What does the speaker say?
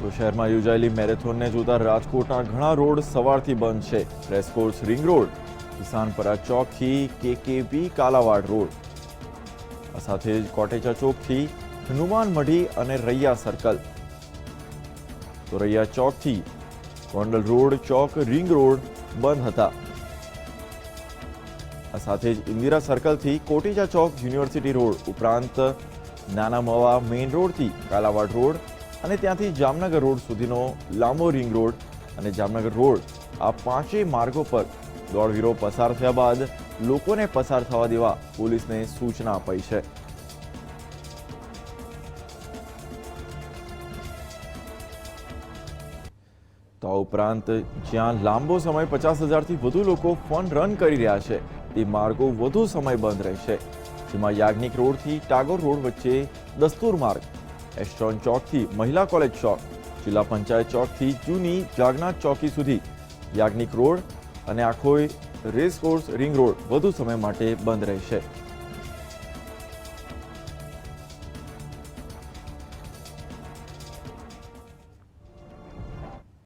તો શહેરમાં યોજાયેલી મેરેથોનને જોતા રાજકોટના ઘણા રોડ સવારથી બંધ છે. રેસકોર્સ રિંગ રોડ કિસાનપરા ચોકથી કેકેવી કાલાવાડ રોડ. આ સાથે જ કોટેચા ચોકથી હનુમાન મઢી અને રૈયા સર્કલ. તો રૈયા ચોકથી ગોંડલ રોડ ચોક રિંગ રોડ બંધ હતા. આ સાથે જ ઇન્દિરા સર્કલથી કોટેચા ચોક યુનિવર્સિટી રોડ ઉપરાંત નાના મવા મેઇન રોડથી કાલાવાડ રોડ અને ત્યાંથી જામનગર રોડ સુધીનો લાંબો રિંગ રોડ અને જામનગર રોડ આ પાંચેય માર્ગો પર દોડવીરો પસાર થયા બાદ લોકોને પસાર થવા દેવા પોલીસને સૂચના અપાઈ છે. તો ઉપરાંત જ્યાં લાંબો સમય પચાસ હજારથી વધુ લોકો ફન રન કરી રહ્યા છે, તે માર્ગો વધુ સમય બંધ રહેશે. જેમાં યાજ્ઞિક રોડથી ટાગોર રોડ વચ્ચે દસ્તુર માર્ગ એસ્ટ્રોન ચોકથી મહિલા કોલેજ ચોક, જિલ્લા પંચાયત ચોકથી જૂની જાગનાથ ચોકી સુધી. યાજ્ઞિક રોડ અને આખોય રેસ કોર્સ રિંગ રોડ વધુ સમય માટે બંધ રહેશે.